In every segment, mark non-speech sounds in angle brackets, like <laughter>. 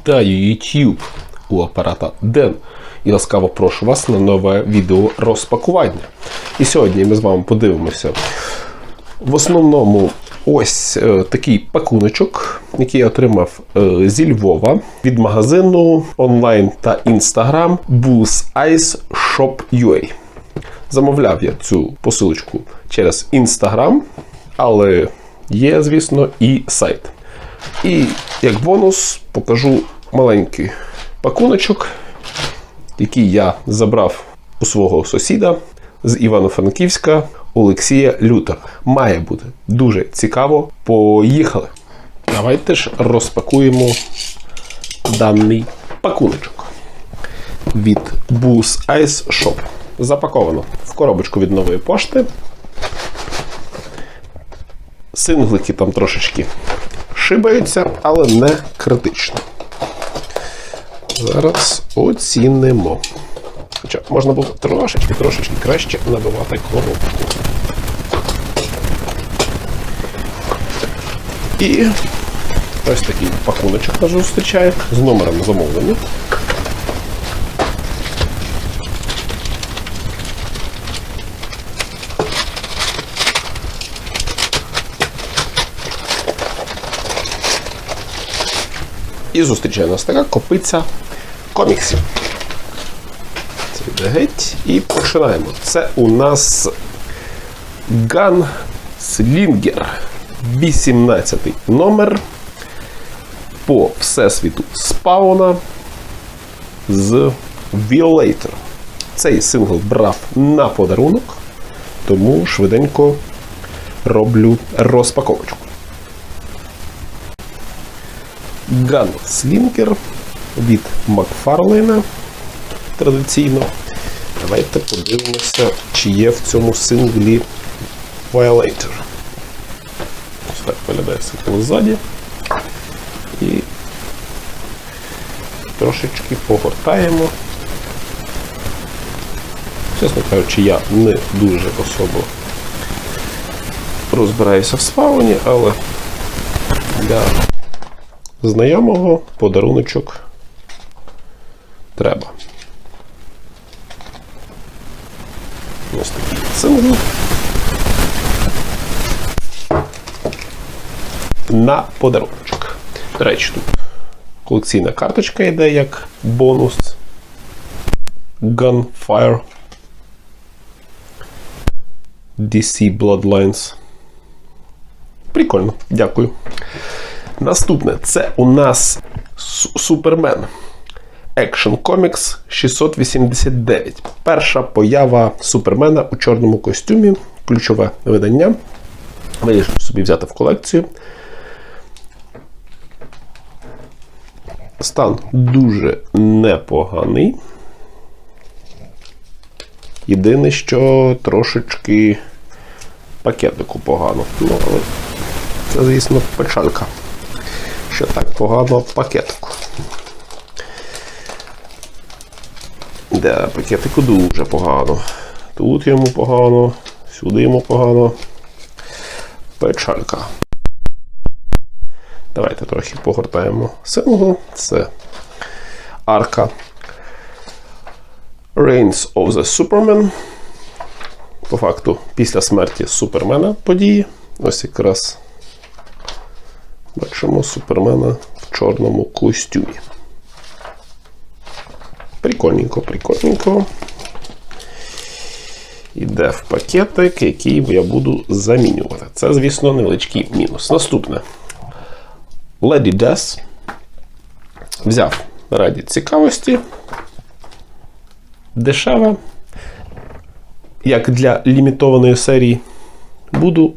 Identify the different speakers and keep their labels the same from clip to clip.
Speaker 1: Вітаю YouTube у апарата Ден і ласкаво прошу вас на нове відео розпакування. І сьогодні ми з вами подивимося в основному ось е, такий пакуночок, який я отримав е, зі Львова від магазину онлайн та інстаграм Boost Ice Shop UA. Замовляв я цю посилочку через інстаграм, але є, звісно, і сайт. І як бонус покажу маленький пакуночок, який я забрав у свого сусіда з Івано-Франківська Олексія Люта. Має бути дуже цікаво. Поїхали! Давайте ж розпакуємо даний пакуночок від Boost Ice Shop. Запаковано в коробочку від нової пошти. Синглики там трошечки шибаються, але не критично. Зараз оцінимо. Хоча можна було трошечки, трошечки краще набивати коробку. І ось такий пакуночок нас зустрічає з номером замовлення. І зустрічає нас така копиця коміксів. Це йде геть. І починаємо. Це у нас Ган Слінгер. 18 номер по всесвіту спауна з Violator. Цей сингл брав на подарунок, тому швиденько роблю розпаковочку. Ганслінкер від Макфарлейна традиційно. Давайте подивимося, чи є в цьому синглі Violator. Ось так виглядає сингл ззаді. І трошечки погортаємо. Чесно кажучи, я не дуже особо розбираюся в спауні, але для знайомого подаруночок треба. Ось такий сингл. На подаруночок. До речі, тут колекційна карточка йде як бонус. Gunfire. DC Bloodlines. Прикольно, дякую. Наступне це у нас Супермен. Action Comics 689. Перша поява Супермена у чорному костюмі. Ключове видання. Вирішив собі взяти в колекцію. Стан дуже непоганий. Єдине, що трошечки пакетику погано. Ну, але це, звісно, печалька що так погано пакетику. Де пакетику дуже погано. Тут йому погано, сюди йому погано. Печалька. Давайте трохи погортаємо сингл. Це арка Reigns of the Superman. По факту, після смерті Супермена події. Ось якраз Бачимо супермена в чорному костюмі. Прикольненько, прикольненько. Іде в пакетик, який я буду замінювати. Це, звісно, невеличкий мінус. Наступне. Lady Death. Взяв раді цікавості. Дешева. Як для лімітованої серії, буду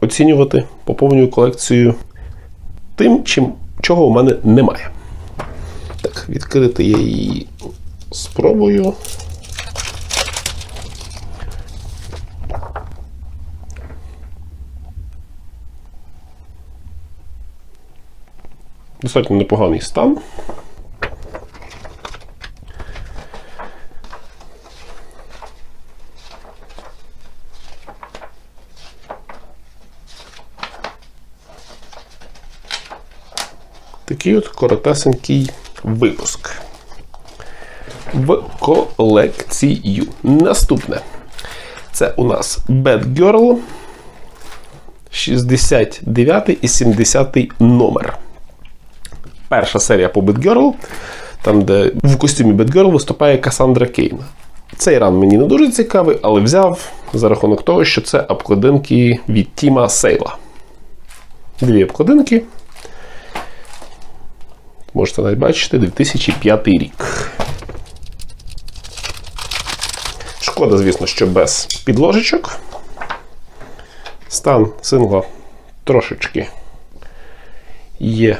Speaker 1: оцінювати поповнюю колекцію тим, чим, чого у мене немає. Так, відкрити я її спробую. Достатньо непоганий стан. Такий от коротесенький випуск. В колекцію. Наступне. Це у нас Bad Girl 69 і 70 номер. Перша серія по Bad Girl, там, де в костюмі Bad Girl виступає Касандра Кейна. Цей ран мені не дуже цікавий, але взяв за рахунок того, що це обкладинки від Тіма Сейла. Дві обкладинки. Можете навіть бачити 2005 рік. Шкода, звісно, що без підложечок. Стан сингла трошечки є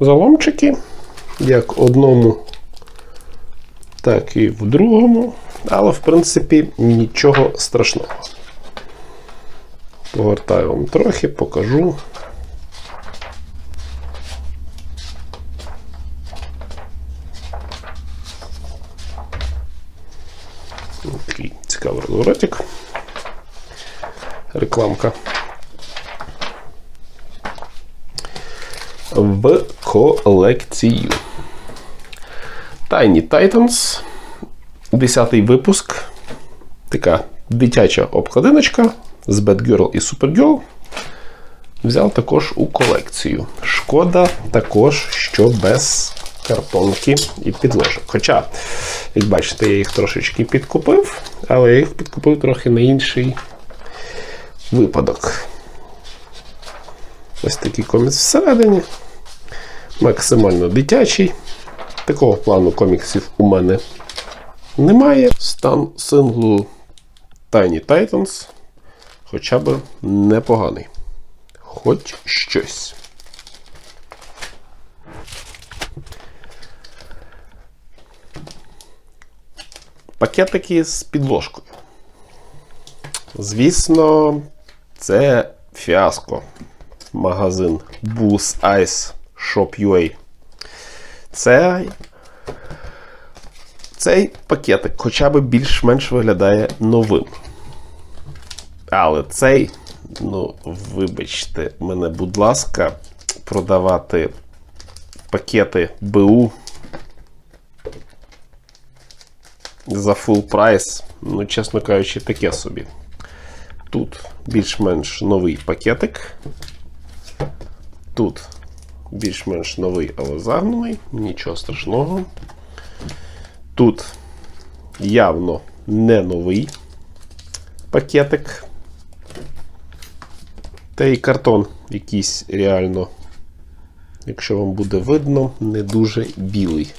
Speaker 1: заломчики, як в одному, так і в другому. Але, в принципі, нічого страшного. Повертаю вам трохи, покажу. Такий цікавий розворотик. Рекламка. В колекцію. Tiny Titans. 10 випуск. Така дитяча обкладиночка з Bad Girl і Supergirl. Взяв також у колекцію. Шкода також, що без картонки і підложок. Хоча, як бачите, я їх трошечки підкупив, але я їх підкупив трохи на інший випадок. Ось такий комікс всередині. Максимально дитячий. Такого плану коміксів у мене немає. Стан синглу Tiny Titans хоча б непоганий. Хоч щось. Пакетики з підложкою. Звісно, це фіаско. Магазин Boost Ice Shop UA. Це цей пакетик хоча б більш-менш виглядає новим. Але цей, ну, вибачте, мене, будь ласка, продавати пакети БУ за full прайс, ну, чесно кажучи, таке собі. Тут більш-менш новий пакетик. Тут більш-менш новий, але загнаний, нічого страшного. Тут явно не новий пакетик. Та й картон якийсь реально, якщо вам буде видно, не дуже білий.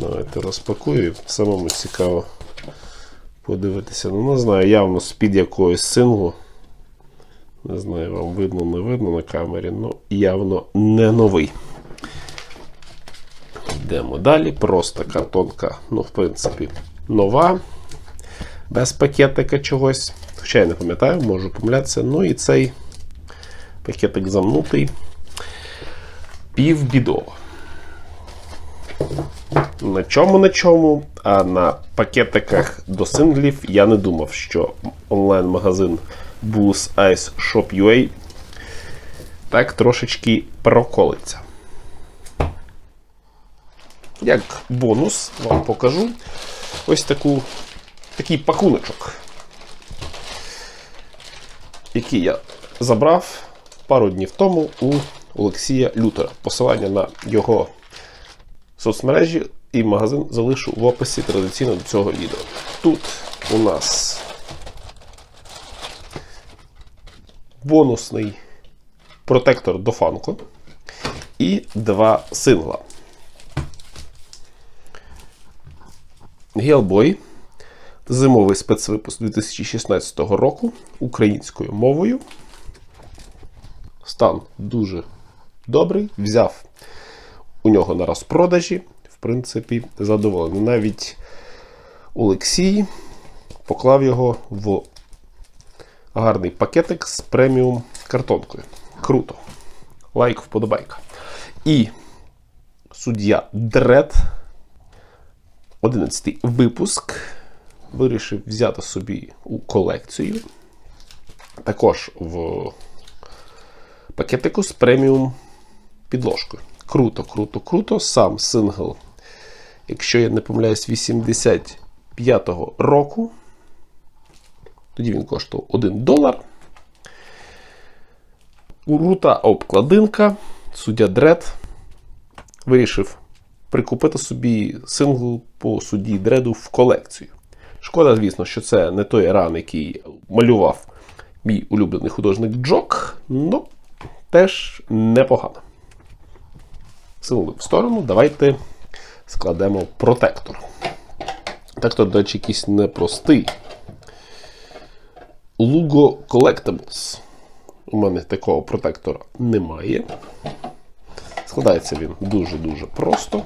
Speaker 1: Давайте розпакую, самому цікаво подивитися. Ну, не знаю, явно з-під якогось синглу. Не знаю, вам видно, не видно на камері, ну явно не новий. Йдемо далі. Просто картонка, ну, в принципі, нова, без пакетика чогось. Хоча я не пам'ятаю, можу помилятися. Ну і цей пакетик замнутий. Півбідово. На чому на чому, а на пакетиках до синглів я не думав, що онлайн-магазин Boost Ice Shop UA так трошечки проколиться. Як бонус вам покажу ось таку, такий пакуночок, який я забрав пару днів тому у Олексія Лютера. Посилання на його соцмережі і магазин залишу в описі традиційно до цього відео. Тут у нас бонусний протектор до фанку і два сингла. Гелбой. Зимовий спецвипуск 2016 року українською мовою. Стан дуже добрий. Взяв у нього на розпродажі. Принципі, задоволений. Навіть Олексій поклав його в гарний пакетик з преміум картонкою. Круто. Лайк, вподобайка. І суддя Дред. 11 випуск. Вирішив взяти собі у колекцію. Також в пакетику з преміум підложкою. Круто, круто, круто. Сам сингл, якщо я не помиляюсь, 85-го року. Тоді він коштував 1 долар. Крута обкладинка. Суддя Дред вирішив прикупити собі сингл по судді Дреду в колекцію. Шкода, звісно, що це не той ран, який малював мій улюблений художник Джок, але теж непогано. Сингли в сторону, давайте складемо протектор. Протектор, до речі, якийсь непростий. Lugo Collectibles. У мене такого протектора немає. Складається він дуже-дуже просто.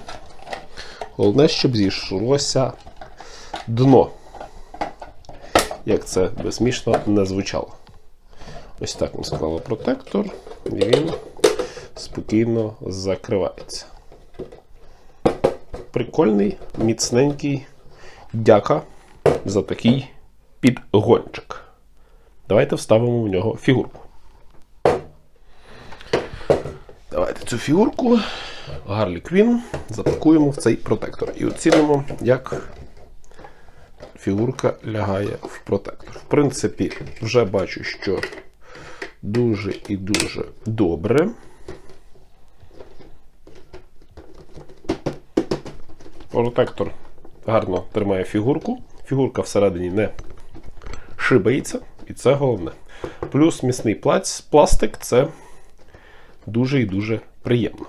Speaker 1: Головне, щоб зійшлося дно. Як це безсмішно не звучало. Ось так ми склали протектор, і він спокійно закривається. Прикольний, міцненький. Дяка за такий підгончик. Давайте вставимо в нього фігурку. Давайте цю фігурку Гарлі Квін запакуємо в цей протектор і оцінимо, як фігурка лягає в протектор. В принципі, вже бачу, що дуже і дуже добре. Протектор гарно тримає фігурку. Фігурка всередині не шибається, і це головне. Плюс міцний пластик це дуже і дуже приємно.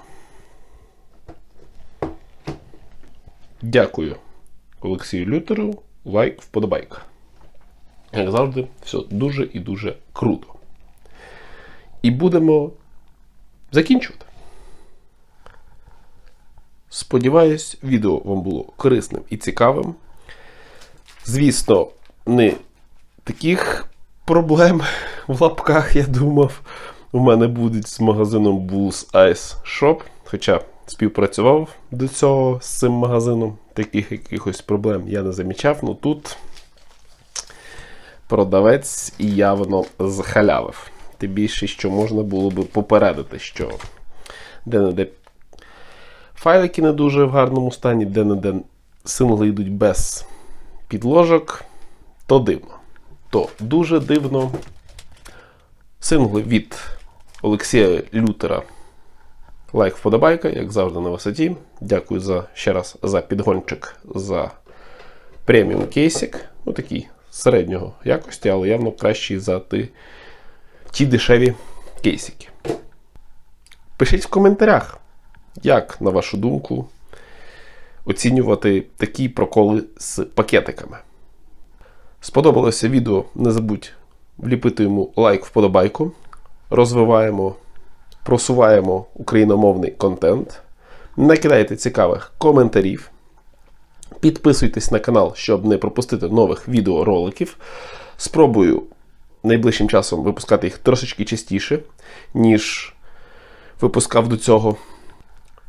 Speaker 1: Дякую Олексію Лютеру. Лайк, вподобайка. Як завжди, все дуже і дуже круто. І будемо закінчувати. Сподіваюсь, відео вам було корисним і цікавим. Звісно, не таких проблем <laughs> в лапках, я думав, у мене будуть з магазином Bulls Ice Shop. Хоча співпрацював до цього з цим магазином. Таких якихось проблем я не замічав. Ну тут продавець явно захалявив. Тим більше, що можна було би попередити, що де-не-де файлики не дуже в гарному стані, де-не-де сингли йдуть без підложок, то дивно. То дуже дивно. Сингли від Олексія Лютера. Лайк вподобайка, як завжди, на висоті. Дякую за, ще раз за підгончик за преміум кейсик. Ну, такий середнього якості, але явно кращий за ті, ті дешеві кейсики. Пишіть в коментарях, як, на вашу думку, оцінювати такі проколи з пакетиками. Сподобалося відео, не забудь вліпити йому лайк вподобайку. Розвиваємо, просуваємо україномовний контент. Не кидайте цікавих коментарів. Підписуйтесь на канал, щоб не пропустити нових відеороликів. Спробую найближчим часом випускати їх трошечки частіше, ніж випускав до цього.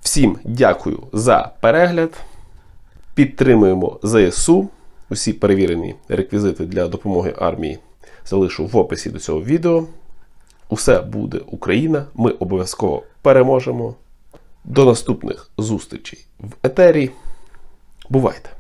Speaker 1: Всім дякую за перегляд. Підтримуємо ЗСУ. Усі перевірені реквізити для допомоги армії залишу в описі до цього відео. Усе буде Україна. Ми обов'язково переможемо. До наступних зустрічей в етері. Бувайте!